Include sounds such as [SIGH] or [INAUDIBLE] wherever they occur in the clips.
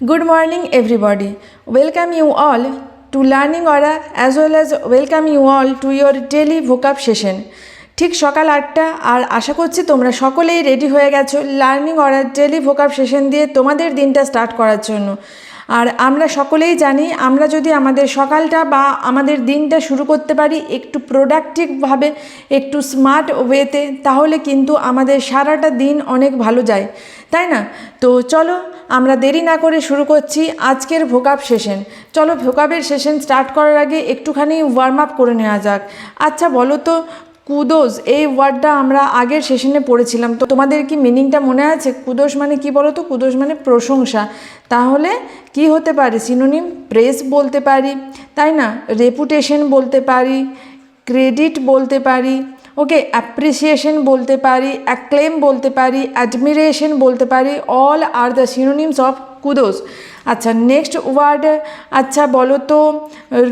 Good morning, everybody. Welcome you all to Learning Aura as well as welcome you all to your daily vocab session. ঠিক সকাল আটটা আর আশা করছি তোমরা সকলেই ready হয়ে গেছো learning aura daily vocab session দিয়ে তোমাদের দিনটা স্টার্ট করার জন্য আর আমরা সকলেই জানি, আমরা যদি আমাদের সকালটা বা আমাদের দিনটা শুরু করতে পারি একটু প্রোডাক্টিভভাবে একটু স্মার্ট ওয়েতে তাহলে কিন্তু আমাদের সারাটা দিন অনেক ভালো যায়। তাই না? তো চলো, আমরা দেরি না করে শুরু করছি আজকের ভোকাব সেশন চলো ভোকাবের সেশন স্টার্ট করার আগে একটুখানি ওয়ার্ম আপ করে নেওয়া যাক। আচ্ছা বলো তো কুদোস, এই ওয়ার্ডটা আমরা আগের সেশনে পড়েছিলাম। তো তোমাদের কি মিনিংটা মনে আছে? কুদোস মানে কি বলো তো? কুদোস মানে প্রশংসা। তাহলে কি হতে পারে? সিনোনিম প্রেস বলতে পারি, তাই না? রেপুটেশন বলতে পারি ক্রেডিট বলতে পারি ওকে অ্যাপ্রিসিয়েশন বলতে পারি অ্যাক্লেম বলতে পারি অ্যাডমিরেশন বলতে পারি all are the synonyms of kudos. আচ্ছা নেক্সট ওয়ার্ড আচ্ছা বলো তো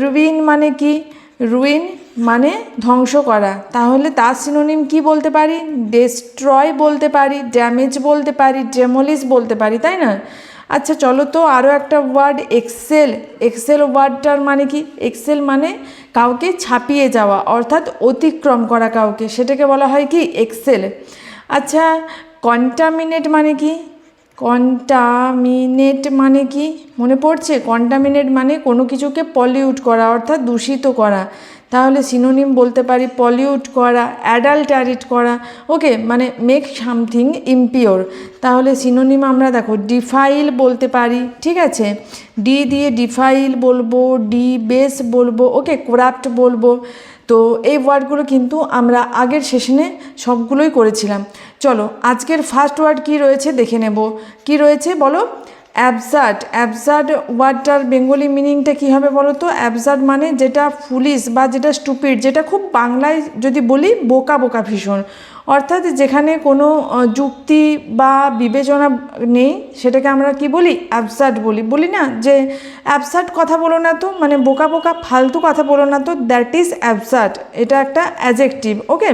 রুবিন মানে কি? রুইন মানে ধ্বংস করা। তাহলে তার সিনোনিম কি বলতে পারি? ডেস্ট্রয় বলতে পারি ড্যামেজ বলতে পারি ডেমোলিশ বলতে পারি, তাই না? আচ্ছা চলো তো আরও একটা ওয়ার্ড এক্সেল এক্সেল ওয়ার্ডটার মানে কি? এক্সেল মানে কাউকে ছাপিয়ে যাওয়া, অর্থাৎ অতিক্রম করা কাউকে। সেটাকে বলা হয় কি? এক্সেল আচ্ছা কন্টামিনেট মানে কি? কন্টামিনেট মানে কি? মনে পড়ছে? কন্টামিনেট মানে কোনো কিছুকে পলিউট করা, অর্থাৎ দূষিত করা। তাহলে সিনোনিম বলতে পারি পলিউট করা অ্যাডাল্টারিট করা। ওকে মানে মেক সামথিং ইম্পিওর তাহলে সিনোনিম আমরা দেখো ডিফাইল বলতে পারি, ঠিক আছে? ডি দিয়ে ডিফাইল বলব ডি বেস বলব ওকে ক্রাফট বলব। তো এই ওয়ার্ডগুলো কিন্তু আমরা আগের সেশনে সবগুলোই করেছিলাম। চলো, আজকের ফার্স্ট ওয়ার্ড কি রয়েছে দেখে নেব। কি রয়েছে বলো? অ্যাবসার্ড অ্যাবসার্ড ওয়ার্ডটার বেঙ্গলি মিনিংটা কী হবে বলো তো? অ্যাবসার্ড মানে যেটা ফুলিশ বা যেটা স্টুপিড যেটা খুব বাংলায় যদি বলি বোকা বোকা ভীষণ। অর্থাৎ যেখানে কোনো যুক্তি বা বিবেচনা নেই, সেটাকে আমরা কি বলি? অ্যাবসার্ট বলি। বলি না যে অ্যাবসার্ট কথা বলো না তো মানে বোকা বোকা ফালতু কথা বলো না তো দ্যাট ইজ অ্যাবসার্ট এটা একটা অ্যাজেকটিভ ওকে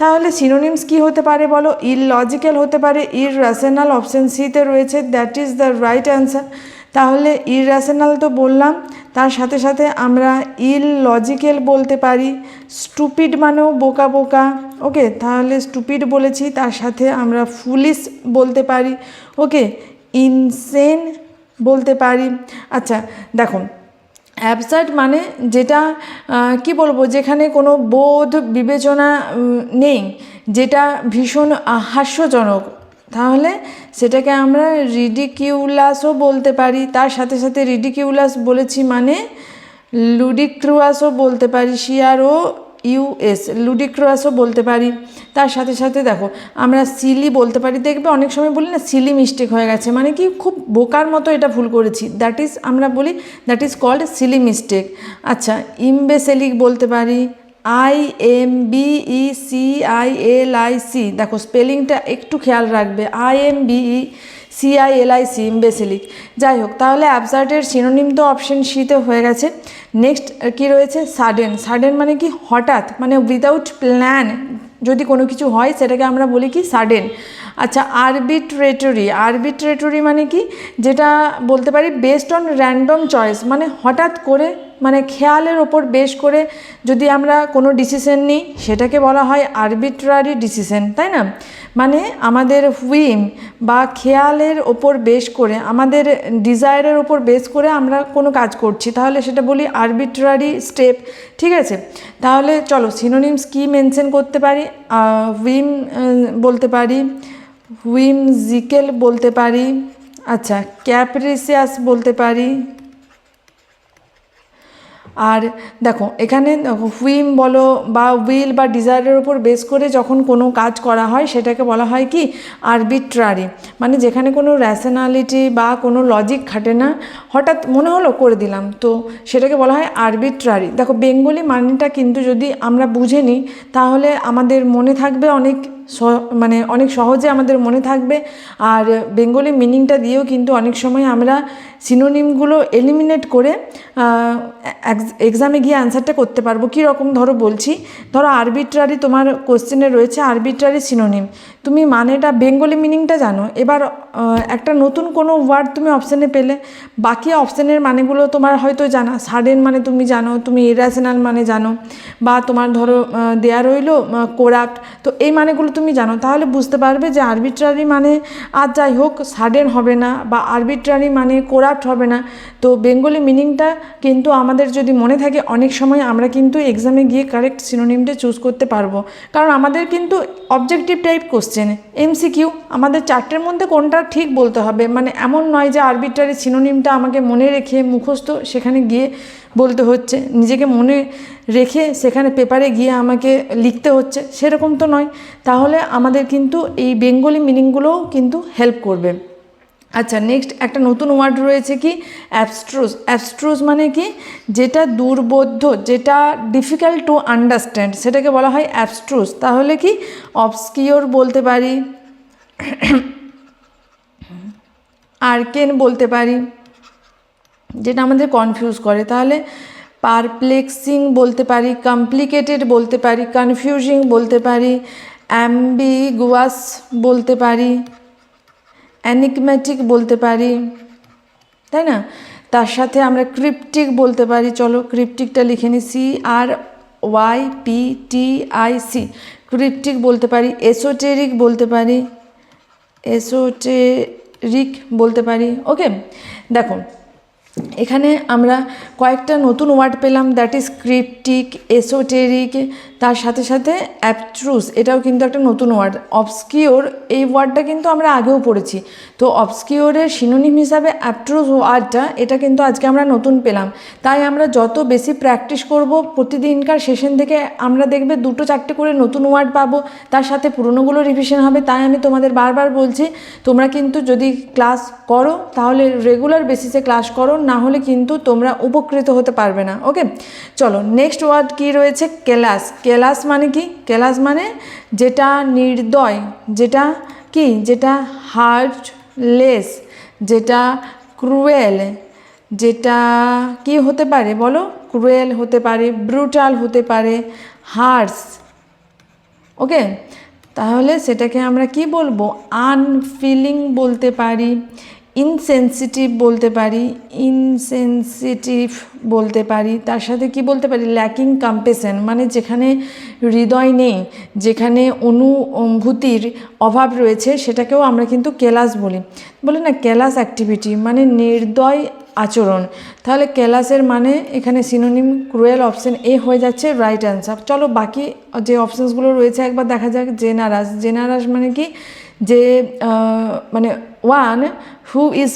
তাহলে সিনোনিমস কি হতে পারে বলো? ইললজিক্যাল হতে পারে ইর র্যাশনাল অপশন সিতে রয়েছে that is the right answer তাহলে ইররাশনাল তো বললাম, তার সাথে সাথে আমরা ইল লজিক্যাল বলতে পারি স্টুপিড মানেও বোকা বোকা। ওকে তাহলে স্টুপিড বলেছি, তার সাথে আমরা ফুলিশ বলতে পারি। ওকে ইনসেন বলতে পারি। আচ্ছা দেখো অ্যাবসার্ট মানে যেটা কি বলব, যেখানে কোনো বোধ বিবেচনা নেই, যেটা ভীষণ হাস্যজনক। তাহলে সেটাকে আমরা রিডিকিউলাসও বলতে পারি। তার সাথে সাথে রিডিকিউলাস বলেছি মানে লুডিক্রুয়াসও বলতে পারি। সিআরও ইউএস লুডিক্রুয়াসও বলতে পারি। তার সাথে সাথে দেখো, আমরা সিলি বলতে পারি। দেখবে অনেক সময় বলি না সিলি মিস্টেক হয়ে গেছে। মানে কি, খুব বোকার মতো এটা ভুল করেছি। দ্যাট ইজ আমরা বলি that is called silly mistake আচ্ছা ইমবেসেলিক বলতে পারি। I M B E C I L I C দেখো স্পেলিংটা একটু খেয়াল রাখবে। I M B E C I L I C imbecilic যাই হোক, তাহলে অ্যাবসার্টের সিনোনিম তো অপশন সিতে হয়ে গেছে। নেক্সট কি রয়েছে? সাডেন সাডেন মানে কি? হঠাৎ মানে উইদাউট প্ল্যান যদি কোনো কিছু হয়, সেটাকে আমরা বলি কি? সাডেন আচ্ছা আরবিট্রেটরি আরবিট্রেটরি মানে কি? যেটা বলতে পারি বেসড অন র্যান্ডম চয়েস মানে হঠাৎ করে মানে খেয়ালের ওপর বেশ করে যদি আমরা কোনো ডিসিশন নিই, সেটাকে বলা হয় আরবিট্রারি ডিসিশন তাই না? মানে আমাদের হুইম বা খেয়ালের ওপর বেশ করে, আমাদের ডিজায়ারের ওপর বেস করে আমরা কোনো কাজ করছি, তাহলে সেটা বলি আরবিট্রারি স্টেপ ঠিক আছে? তাহলে চলো সিনোনিমস কি মেনশন করতে পারি? হুইম বলতে পারি হুইম জিকেল বলতে পারি আচ্ছা ক্যাপ্রিসিয়াস বলতে পারি আর দেখো, এখানে হুইম বলো বা উইল বা ডিজায়ারের উপর বেস করে যখন কোনো কাজ করা হয়, সেটাকে বলা হয় কি? আরবিট্রারি মানে যেখানে কোনো র্যাশনালিটি বা কোনো লজিক খাটে না, হঠাৎ মনে হলো করে দিলাম, তো সেটাকে বলা হয় আরবিট্রারি দেখো, বেঙ্গলি মানেটা কিন্তু যদি আমরা বুঝে নিই, তাহলে আমাদের মনে থাকবে অনেক মানে অনেক সহজে আমাদের মনে থাকবে। আর বেঙ্গলি মিনিংটা দিয়েও কিন্তু অনেক সময় আমরা সিনোনিমগুলো এলিমিনেট করে এক্সামে গিয়ে অ্যান্সারটা করতে পারব। কী রকম ধরো বলছি, ধরো আরবিট্রারি তোমার কোশ্চেনে রয়েছে আরবিট্রারি সিনোনিম তুমি মানেটা, বেঙ্গলি মিনিংটা জানো। এবার একটা নতুন কোনো ওয়ার্ড তুমি অপশানে পেলে, বাকি অপশানের মানেগুলো তোমার হয়তো জানা। সাডেন মানে তুমি জানো, তুমি ইরাশনাল মানে জানো। বা তোমার ধরো দেয়া রইল কোরাপ্ট তো এই মানেগুলো তুমি জানো, তাহলে বুঝতে পারবে যে আরবিট্রারি মানে আর যাই হোক সাডেন হবে না বা আরবিট্রারি মানে কোরাপ্ট হবে না। তো বেঙ্গলি মিনিংটা কিন্তু আমাদের যদি মনে থাকে, অনেক সময় আমরা কিন্তু এক্সামে গিয়ে কারেক্ট সিনোনিমটা চুজ করতে পারব। কারণ আমাদের কিন্তু অবজেক্টিভ টাইপ কোশ্চেন এমসিকিউ আমাদের চারটের মধ্যে কোনটা ঠিক বলতে হবে? মানে এমন নয় যে আরবিট্রারি সিনোনিমটা আমাকে মনে রেখে মুখস্থ সেখানে গিয়ে বলতে হচ্ছে। নিজেকে মনে রেখে সেখানে পেপারে গিয়ে আমাকে লিখতে হচ্ছে। সেরকম তো নয়। তাহলে আমাদের কিন্তু এই বেঙ্গলি মিনিংগুলোও কিন্তু হেল্প করবে। আচ্ছা নেক্সট একটা নতুন ওয়ার্ড রয়েছে কি? অ্যাবস্ট্রুজ অ্যাবস্ট্রুজ মানে কি? যেটা দুর্বোধ্য, যেটা ডিফিকাল্ট টু আন্ডারস্ট্যান্ড সেটাকে বলা হয় অ্যাবস্ট্রুজ তাহলে কি? অবস্কিওর বলতে পারি। [CLEARS THROAT] আর্কেন বলতে পারি। যেটা আমাদের কনফিউজ করে। তাহলে পারপ্লেক্সিং বলতে পারি কমপ্লিকেটেড বলতে পারি কনফিউজিং বলতে পারি অ্যাম্বিগুয়াস বলতে পারি অ্যানিকম্যাটিক বলতে পারি, তাই না? তার সাথে আমরা ক্রিপ্টিক বলতে পারি। চলো ক্রিপ্টিকটা লিখে নিই C R Y P T I C cryptic বলতে পারি এসোটেরিক বলতে পারি এসোটেরিক বলতে পারি। ওকে দেখো এখানে আমরা কয়েকটা নতুন ওয়ার্ড পেলাম দ্যাট ইজ ক্রিপ্টিক এসোটেরিক তার সাথে সাথে অ্যাপট্রুস এটাও কিন্তু একটা নতুন ওয়ার্ড অবস্কিওর এই ওয়ার্ডটা কিন্তু আমরা আগেও পড়েছি। তো অবস্কিওরের সিনোনিম হিসাবে অ্যাপট্রুস ওয়ার্ডটা এটা কিন্তু আজকে আমরা নতুন পেলাম। তাই আমরা যত বেশি প্র্যাকটিস করব, প্রতিদিনকার সেশন থেকে আমরা দেখবে দুটো চারটে করে নতুন ওয়ার্ড পাবো, তার সাথে পুরনোগুলো রিভিশন হবে। তাই আমি তোমাদের বারবার বলছি, তোমরা কিন্তু যদি ক্লাস করো, তাহলে রেগুলার বেসিসে ক্লাস করো, না হলে কিন্তু তোমরা উপকৃত হতে পারবে না। ওকে চলো নেক্সট ওয়ার্ড কি রয়েছে? কেলাস কেলাস মানে কি? কেলাস মানে যেটা নির্দয়, যেটা কি? যেটা হার্টলেস, যেটা ক্রুয়েল, যেটা কি হতে পারে বলো? ক্রুয়েল হতে পারে, ব্রুটাল হতে পারে, হার্স। ওকে? তাহলে সেটাকে আমরা কি বলব? আনফিলিং বলতে পারি। ইনসেনসিটিভ বলতে পারি ইনসেনসিটিভ বলতে পারি, তার সাথে কি বলতে পারি? ল্যাকিং কম্পেশন মানে যেখানে হৃদয় নেই, যেখানে অনুভূতির অভাব রয়েছে, সেটাকেও আমরা কিন্তু কেলাস বলি। বলি না, কেলাস অ্যাক্টিভিটি মানে নির্দয় আচরণ। তাহলে কেলাসের মানে এখানে সিনোনিম ক্রুয়েল অপশন এ হয়ে যাচ্ছে রাইট অ্যান্সার চলো বাকি যে অপশানসগুলো রয়েছে, একবার দেখা যাক জেনারাস জেনারাস মানে কি? যে মানে one who is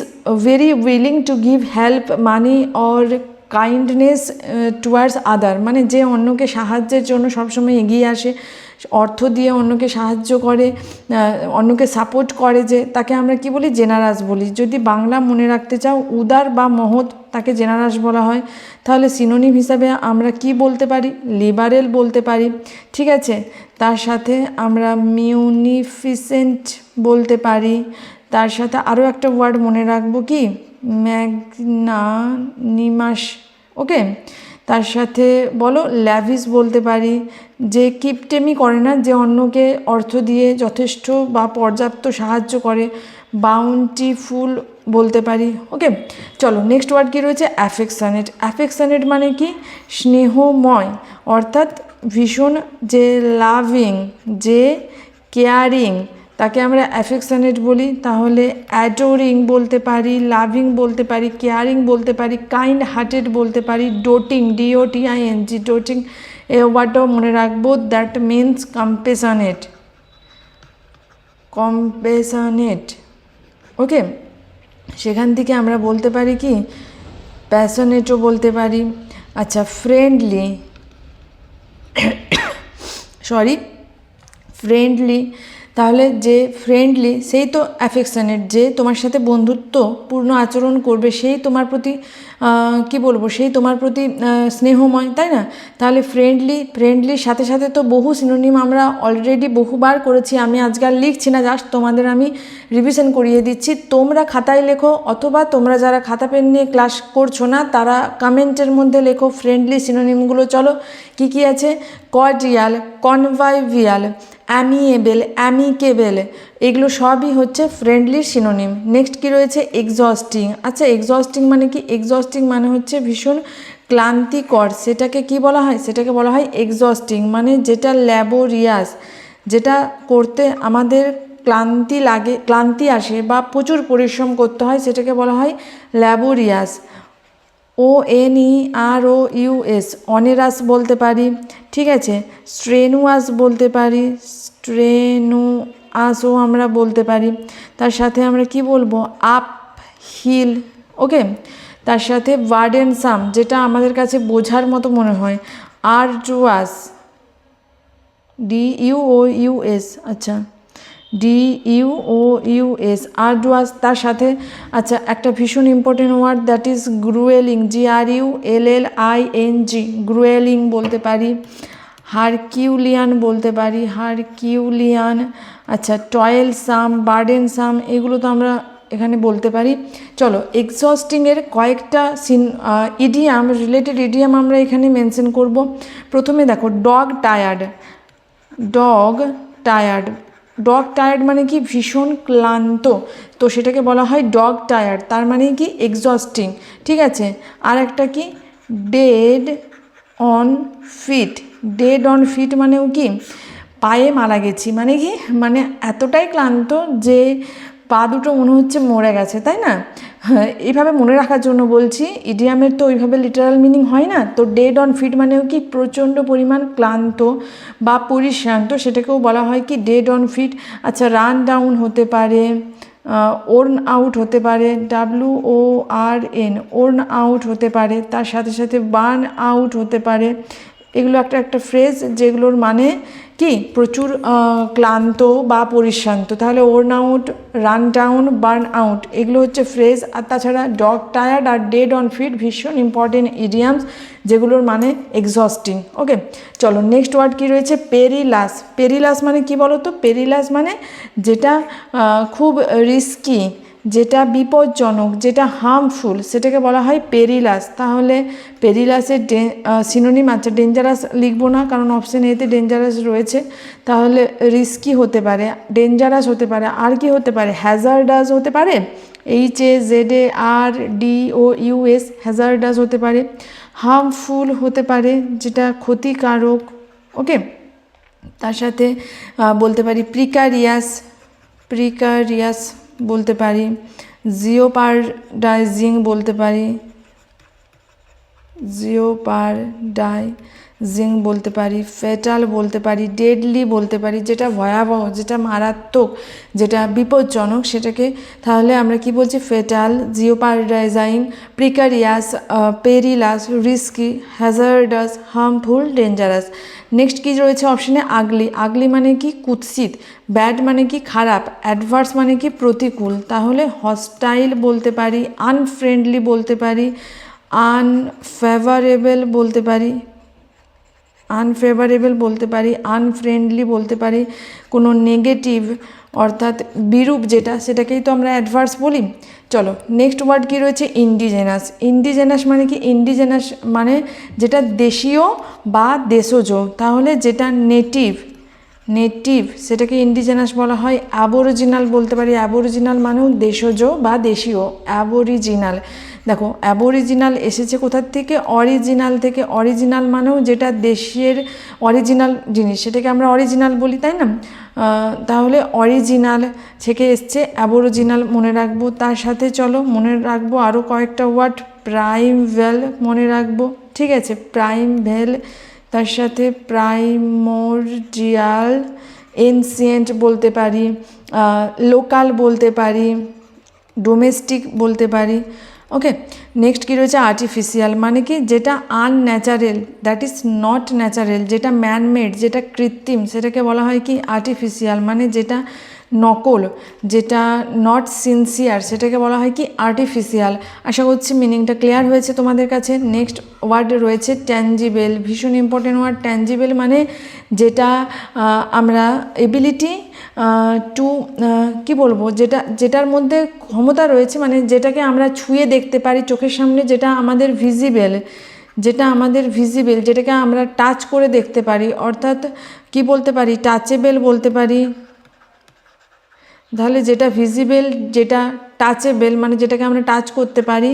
very willing to give help money or kindness towards other মানে যে অন্যকে সাহায্যের জন্য সবসময় এগিয়ে আসে, অর্থ দিয়ে অন্যকে সাহায্য করে অন্যকে সাপোর্ট করে যে তাকে আমরা কি বলি? জেনারাস বলি। যদি বাংলা মনে রাখতে চাও, উদার বা মহৎ তাকে জেনারাস বলা হয়, তাহলে সিনোনিম হিসাবে আমরা কি বলতে পারি? লিবারেল বলতে পারি। ঠিক আছে? তার সাথে আমরা মিউনিফিসেন্ট বলতে পারি। তার সাথে আরও একটা ওয়ার্ড মনে রাখব কি? ম্যাগনানিমাস। ওকে? তার সাথে বলো, ল্যাভিস বলতে পারি, যে কিপটেমি করে না, যে অন্যকে অর্থ দিয়ে যথেষ্ট বা পর্যাপ্ত সাহায্য করে। বাউন্টিফুল বলতে পারি, ওকে? চলো নেক্সট ওয়ার্ড কী রয়েছে? অ্যাফেকশানেট অ্যাফেকশানেট মানে কি? স্নেহময়, অর্থাৎ ভীষণ যে লাভিং যে কেয়ারিং তাকে আমরা অ্যাফেকশানেট বলি, তাহলে অ্যাডোরিং বলতে পারি লাভিং বলতে পারি কেয়ারিং বলতে পারি কাইন্ড হার্টেড বলতে পারি doting D O T I N G doting এ ওয়ার্ডটাও মনে রাখব that means compassionate compassionate okay সেখান থেকে আমরা বলতে পারি কি? প্যাশনেটও বলতে পারি। আচ্ছা ফ্রেন্ডলি সরি ফ্রেন্ডলি তাহলে যে ফ্রেন্ডলি সেই তো অ্যাফেকশানেট যে তোমার সাথে বন্ধুত্বপূর্ণ আচরণ করবে, সেই তোমার প্রতি কি বলব, সেই তোমার প্রতি স্নেহময়, তাই না? তাহলে ফ্রেন্ডলি ফ্রেন্ডলির সাথে সাথে তো বহু সিনোনিম আমরা অলরেডি বহুবার করেছি। আমি আজকাল লিখছি না জাস্ট তোমাদের আমি রিভিশন করিয়ে দিচ্ছি। তোমরা খাতায় লেখো, অথবা তোমরা যারা খাতা পেন নিয়ে ক্লাস করছ না, তারা কমেন্টের মধ্যে লেখো ফ্রেন্ডলি সিনোনিমগুলো চলো, কি কি আছে? কর্ডিয়াল কনভাইভিয়াল অ্যামিয়েবেল অ্যামিকেবেল এগুলো সবই হচ্ছে ফ্রেন্ডলির সিনোনিম নেক্সট কি রয়েছে? এক্সস্টিং আচ্ছা এক্সস্টিং মানে কি? এক্সস্টিং মানে হচ্ছে ভীষণ ক্লান্তিকর। সেটাকে কি বলা হয়? সেটাকে বলা হয় এক্সস্টিং মানে যেটা ল্যাবোরিয়াস যেটা করতে আমাদের ক্লান্তি লাগে, ক্লান্তি আসে বা প্রচুর পরিশ্রম করতে হয়, সেটাকে বলা হয় laborious O N E R O U S onerous বলতে পারি, ঠিক আছে? স্ট্রেনুয়াস বলতে পারি, স্ট্রেনুয়াসও আমরা বলতে পারি। তার সাথে আমরা কি বলব? আপ হিল ওকে? তার সাথে সাম যেটা আমাদের কাছে বোঝার মতো মনে হয়। আরজুয়াস, D U O U S আচ্ছা। D U O U S আরডুয়াস তার সাথে আচ্ছা একটা ভীষণ important word that is gruelling G R U L L I N G gruelling বলতে পারি হারকিউলিয়ান বলতে পারি হারকিউলিয়ান আচ্ছা টয়েল সাম বার্ডেন সাম এগুলো তো আমরা এখানে বলতে পারি। চলো এক্সস্টিংয়ের কয়েকটা সিন ইডিয়াম রিলেটেড ইডিয়াম আমরা এখানে মেনশন করব। প্রথমে দেখো dog tired dog tired dog tired মানে কি ভীষণ ক্লান্ত। তো সেটাকে বলা হয় ডগ টায়ার্ড তার মানে কি এক্সস্টিং ঠিক আছে? আর একটা কি? Dead on feet dead on feet মানেও কি? পায়ে মারা গেছি মানে কি? মানে এতটাই ক্লান্ত যে পা দুটো মনে হচ্ছে মরে গেছে তাই না? হ্যাঁ, এইভাবে মনে রাখার জন্য বলছি ইডিয়ামের তো ওইভাবে লিটারাল মিনিং হয় না। তো ডেড অন ফিট মানেও কি প্রচণ্ড পরিমাণ ক্লান্ত বা পরিশ্রান্ত সেটাকেও বলা হয় কি ডেড অন ফিট আচ্ছা রান ডাউন হতে পারে ওর্ন আউট হতে পারে W O R N worn out হতে পারে তার সাথে সাথে বার্ন আউট হতে পারে। এগুলো একটা একটা ফ্রেজ যেগুলোর মানে কি? প্রচুর ক্লান্ত বা পরিশ্রান্ত। তাহলে worn out run down burn out এগুলো হচ্ছে ফ্রেজ আর তাছাড়া ডগ টায়ার্ড আর ডেড অন ফিট ভীষণ ইম্পর্টেন্ট ইডিয়ামস যেগুলোর মানে এক্সস্টিং ওকে চলো নেক্সট ওয়ার্ড কি রয়েছে? পেরিলাস পেরিলাস মানে কি বলো তো পেরিলাস মানে যেটা খুব রিস্কি যেটা বিপজ্জনক, যেটা হার্মফুল সেটাকে বলা হয় পেরিলাস তাহলে পেরিলাসের ডে সিনোনিম আছে ডেঞ্জারাস লিখব না, কারণ অপশন এতে ডেঞ্জারাস রয়েছে। তাহলে রিস্কি হতে পারে ডেঞ্জারাস হতে পারে, আর কি হতে পারে? হ্যাজার্ডাস হতে পারে? H A Z A R D O U S hazardous হতে পারে। হার্মফুল হতে পারে, যেটা ক্ষতিকারক ওকে তার সাথে বলতে পারি প্রিকারিয়াস প্রিকারিয়াস বলতে পারি। জিওপারডাইজিং বলতে পারি। জিওপারডাইজিং বলতে পারি, ফেটাল বলতে পারি ডেডলি বলতে পারি, যেটা ভয়াবহ, যেটা মারাত্মক, যেটা বিপজ্জনক, সেটাকে তাহলে আমরা কি বলছি? Fatal jeopardizing precarious perilous, risky, hazardous, harmful, dangerous. Next কি রয়েছে? অপশানে আগলি। আগলি মানে কি? কুৎসিত। ব্যাড মানে কি? খারাপ। অ্যাডভার্স মানে কি? প্রতিকূল। তাহলে হস্টাইল বলতে পারি, আনফ্রেন্ডলি বলতে পারি, আনফেভারেবল বলতে পারি আনফেভারেবল বলতে পারি আনফ্রেন্ডলি বলতে পারি, কোনো নেগেটিভ অর্থাৎ বিরূপ যেটা, সেটাকেই তো আমরা অ্যাডভার্স বলি। চলো নেক্সট ওয়ার্ড কি রয়েছে? ইন্ডিজেনাস ইন্ডিজেনাস মানে কি? ইন্ডিজেনাস মানে যেটা দেশীয় বা দেশজ। তাহলে যেটা নেটিভ নেটিভ সেটাকে ইন্ডিজেনাস বলা হয়। অ্যাবোরিজিনাল বলতে পারি। অ্যাবোরিজিনাল মানেও দেশজ বা দেশীয়। অ্যাবোরিজিনাল দেখো অ্যাবরিজিনাল এসেছে কোথার থেকে? অরিজিনাল থেকে অরিজিনাল মানেও যেটা দেশের অরিজিনাল জিনিস, সেটাকে আমরা অরিজিনাল বলি, তাই না? তাহলে অরিজিনাল থেকে এসছে অ্যাবরিজিনাল মনে রাখব। তার সাথে চলো, মনে রাখব আরও কয়েকটা ওয়ার্ড প্রাইম ভেল মনে রাখব, ঠিক আছে? প্রাইম ভেল তার সাথে প্রাইমোরডিয়াল এনসিয়েন্ট বলতে পারি লোকাল বলতে পারি ডোমেস্টিক বলতে পারি ওকে নেক্সট কী রয়েছে? আর্টিফিশিয়াল মানে কি? যেটা unnatural that is not natural যেটা ম্যানমেড যেটা কৃত্রিম, সেটাকে বলা হয় কি? আর্টিফিশিয়াল মানে যেটা নকল, যেটা নট সিনসিয়ার সেটাকে বলা হয় কি আর্টিফিশিয়াল আশা করছি মিনিংটা ক্লিয়ার হয়েছে তোমাদের কাছে। নেক্সট ওয়ার্ড রয়েছে ট্যাঞ্জিবেল ভীষণ ইম্পর্টেন্ট ওয়ার্ড ট্যাঞ্জিবেল মানে যেটা আমরা এবিলিটি টু কি বলব? যেটা, যেটার মধ্যে ক্ষমতা রয়েছে মানে যেটাকে আমরা ছুঁয়ে দেখতে পারি চোখের সামনে, যেটা আমাদের ভিজিবেল যেটা আমাদের ভিজিবেল যেটাকে আমরা টাচ করে দেখতে পারি। অর্থাৎ কি বলতে পারি? টাচেবেল বলতে পারি। তাহলে যেটা ভিজিবেল যেটা টাচেবেল মানে যেটাকে আমরা টাচ করতে পারি,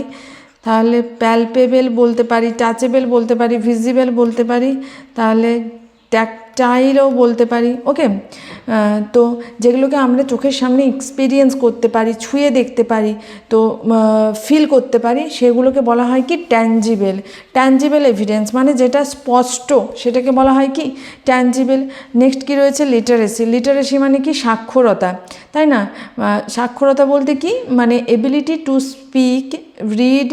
তাহলে প্যালপেবেল বলতে পারি টাচেবেল বলতে পারি ভিজিবেল বলতে পারি, তাহলে ট্যাকটাইলও বলতে পারি ওকে তো যেগুলোকে আমরা চোখের সামনে এক্সপিরিয়েন্স করতে পারি, ছুঁয়ে দেখতে পারি, তো ফিল করতে পারি, সেগুলোকে বলা হয় কি? ট্যাঞ্জিবেল ট্যাঞ্জিবেল এভিডেন্স মানে যেটা স্পষ্ট, সেটাকে বলা হয় কি? ট্যাঞ্জিবেল নেক্সট কি রয়েছে? লিটারেসি লিটারেসি মানে কি? সাক্ষরতা। তাই না? সাক্ষরতা বলতে কি? মানে ability to speak read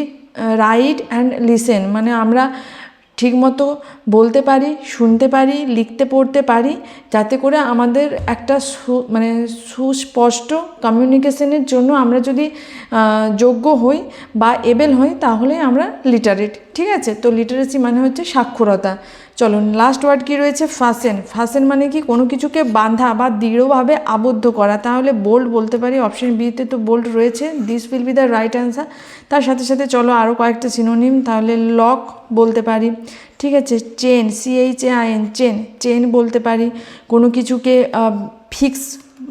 write and listen মানে আমরা ঠিকমতো বলতে পারি, শুনতে পারি, লিখতে পড়তে পারি, যাতে করে আমাদের একটা মানে সুস্পষ্ট কমিউনিকেশনের জন্য আমরা যদি যোগ্য হই বা এবেল হই, তাহলে আমরা লিটারেট ঠিক আছে? তো লিটারেসি মানে হচ্ছে সাক্ষরতা। চলো লাস্ট ওয়ার্ড কি রয়েছে? ফাসেন ফাসেন মানে কি? কোনো কিছুকে বাঁধা বা দৃঢ়ভাবে আবদ্ধ করা। তাহলে বোল্ড বলতে পারি অপশন বিতে তো বোল্ড রয়েছে। This will be the right answer তার সাথে সাথে চলো আরও কয়েকটা সিনোনিম তাহলে লক বলতে পারি। ঠিক আছে chain C H A I N chain chain বলতে পারি। কোনো কিছুকে ফিক্স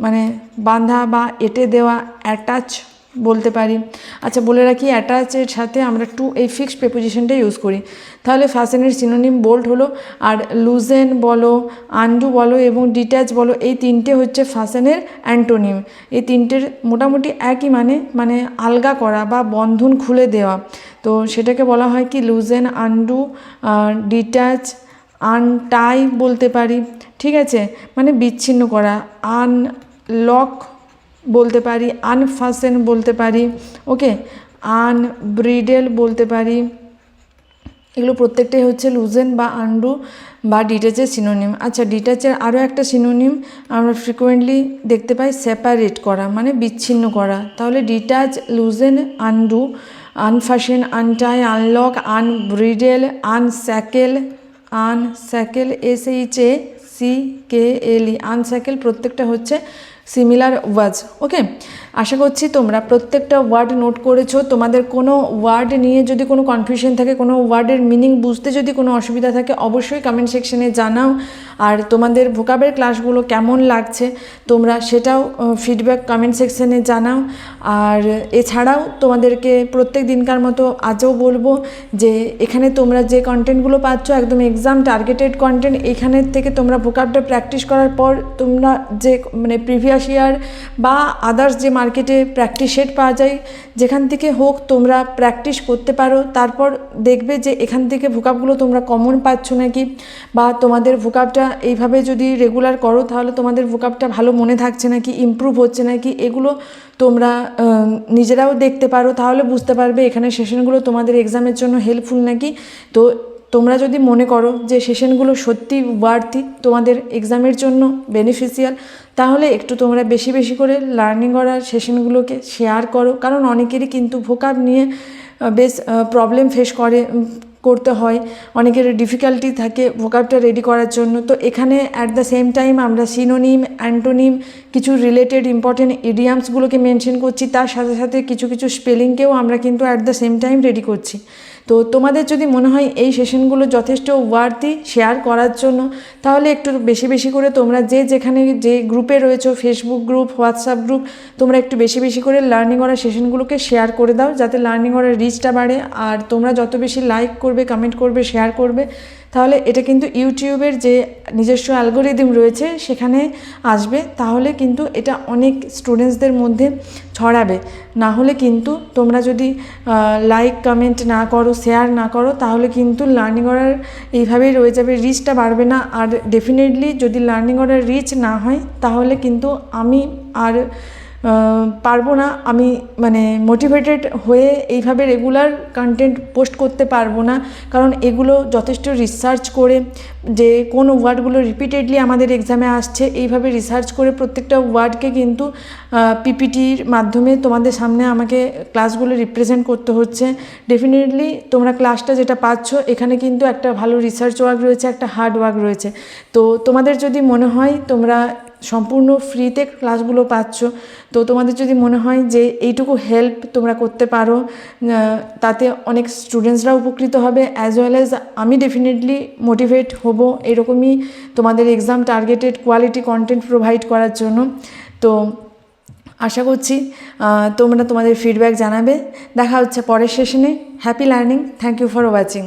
মানে বাঁধা বা এঁটে দেওয়া অ্যাটাচ বলতে পারি। আচ্ছা বলে রাখি অ্যাটাচের সাথে আমরা টু এই ফিক্সড প্রেপোজিশনটা ইউজ করি। তাহলে ফাসেনের সিনোনিম বোল্ট হলো, আর লুজেন বলো আন্ডু বলো এবং ডিট্যাচ বলো, এই তিনটে হচ্ছে ফাসেনের অ্যান্টোনিম এই তিনটের মোটামুটি একই মানে মানে আলগা করা বা বন্ধন খুলে দেওয়া। তো সেটাকে বলা হয় কি লুজেন আন্ডু ডিট্যাচ আনটাই বলতে পারি। ঠিক আছে? মানে বিচ্ছিন্ন করা আনলক বলতে পারি আনফাসেন বলতে পারি ওকে আনব্রিডেল বলতে পারি। এগুলো প্রত্যেকটাই হচ্ছে লুজেন বা আন্ডু বা ডিটাচের সিনোনিম আচ্ছা ডিটাচের আরও একটা সিনোনিম আমরা ফ্রিকোয়েন্টলি দেখতে পাই সেপারেট করা মানে বিচ্ছিন্ন করা। তাহলে detach loosen undo unfasten untie unlock unbridle unshackle unshackle S H A C K L E unshackle প্রত্যেকটা হচ্ছে similar words okay আশা করছি তোমরা প্রত্যেকটা ওয়ার্ড নোট করেছ। তোমাদের কোনো ওয়ার্ড নিয়ে যদি কোনো কনফিউশন থাকে, কোনো ওয়ার্ডের মিনিং বুঝতে যদি কোনো অসুবিধা থাকে, অবশ্যই কমেন্ট সেকশনে জানাও। আর তোমাদের ভোকাবের ক্লাসগুলো কেমন লাগছে, তোমরা সেটাও ফিডব্যাক কমেন্ট সেকশনে জানাও। আর এছাড়াও তোমাদেরকে প্রত্যেক দিনকার মতো আজও বলব যে, এখানে তোমরা যে কন্টেন্টগুলো পাচ্ছ, একদম এক্সাম টার্গেটেড কন্টেন্ট এখানের থেকে তোমরা ভোকাবটা প্র্যাকটিস করার পর তোমরা যে মানে প্রিভিয়াস ইয়ার বা আদার্স যে মার্কেটে প্র্যাকটিস সেট পাওয়া যায়। যেখান থেকে হোক তোমরা প্র্যাকটিস করতে পারো। তারপর দেখবে যে এখান থেকে ভোকাবগুলো তোমরা কমন পাচ্ছ নাকি বা তোমাদের ভোকাবটা এইভাবে যদি রেগুলার করো, তাহলে তোমাদের ভোকাবটা ভালো মনে থাকছে নাকি ইমপ্রুভ হচ্ছে নাকি, এগুলো তোমরা নিজেরাও দেখতে পারো। তাহলে বুঝতে পারবে এখানে সেশনগুলো তোমাদের এক্সামের জন্য হেল্পফুল নাকি। তো তোমরা যদি মনে করো যে সেশনগুলো সত্যি ওয়ার্থি তোমাদের এক্সামের জন্য বেনিফিশিয়াল তাহলে একটু তোমরা বেশি বেশি করে লার্নিং করার সেশনগুলোকে শেয়ার করো। কারণ অনেকেরই কিন্তু ভোকাব নিয়ে বেশ প্রবলেম ফেস করে করতে হয়। অনেকের ডিফিকাল্টি থাকে ভোকাবটা রেডি করার জন্য। তো এখানে অ্যাট দ্য সেম টাইম আমরা সিনোনিম অ্যান্টোনিম কিছু রিলেটেড ইম্পর্টেন্ট ইডিয়ামসগুলোকে মেনশন করছি। তার সাথে সাথে কিছু কিছু স্পেলিংকেও আমরা কিন্তু at the same time ready করছি। তো তোমাদের যদি মনে হয় এই সেশনগুলো যথেষ্ট ওয়ার্দি শেয়ার করার জন্য, তাহলে একটু বেশি বেশি করে তোমরা যে যেখানে যে গ্রুপে রয়েছো ফেসবুক গ্রুপ হোয়াটসঅ্যাপ গ্রুপ তোমরা একটু বেশি বেশি করে লার্নিং করার সেশনগুলোকে শেয়ার করে দাও, যাতে লার্নিং করার রিচটা বাড়ে। আর তোমরা যত বেশি লাইক করবে কমেন্ট করবে শেয়ার করবে তাহলে এটা কিন্তু ইউটিউবের যে নিজস্ব অ্যালগোরিদম রয়েছে সেখানে আসবে, তাহলে কিন্তু এটা অনেক স্টুডেন্টসদের মধ্যে ছড়াবে। না হলে কিন্তু তোমরা যদি লাইক কমেন্ট না করো শেয়ার না করো, তাহলে কিন্তু লার্নিং করার এইভাবেই রয়ে যাবে রিচটা বাড়বে না। আর ডেফিনেটলি যদি লার্নিং করার রিচ না হয়, তাহলে কিন্তু আমি আর পারব না। আমি মানে মোটিভেটেড হয়ে এইভাবে রেগুলার কন্টেন্ট পোস্ট করতে পারব না। কারণ এগুলো যথেষ্ট রিসার্চ করে, যে কোন ওয়ার্ডগুলো রিপিটেডলি আমাদের এক্সামে আসছে, এইভাবে রিসার্চ করে প্রত্যেকটা ওয়ার্ডকে কিন্তু পিপিটির মাধ্যমে তোমাদের সামনে আমাকে ক্লাসগুলো রিপ্রেজেন্ট করতে হচ্ছে। ডেফিনেটলি তোমরা ক্লাসটা যেটা পাচ্ছ, এখানে কিন্তু একটা ভালো রিসার্চ ওয়ার্ক রয়েছে, একটা হার্ড ওয়ার্ক রয়েছে। তো তোমাদের যদি মনে হয় তোমরা সম্পূর্ণ ফ্রিতে ক্লাসগুলো পাচ্ছ। তো তোমাদের যদি মনে হয় যে এইটুকু হেল্প তোমরা করতে পারো তাতে অনেক স্টুডেন্টসরা উপকৃত হবে অ্যাজ ওয়েল অ্যাজ আমি ডেফিনেটলি মোটিভেট হব এরকমই তোমাদের exam targeted quality content provide করার জন্য। তো আশা করছি তোমরা তোমাদের ফিডব্যাক জানাবে। দেখা হচ্ছে পরের সেশনে happy learning thank you for watching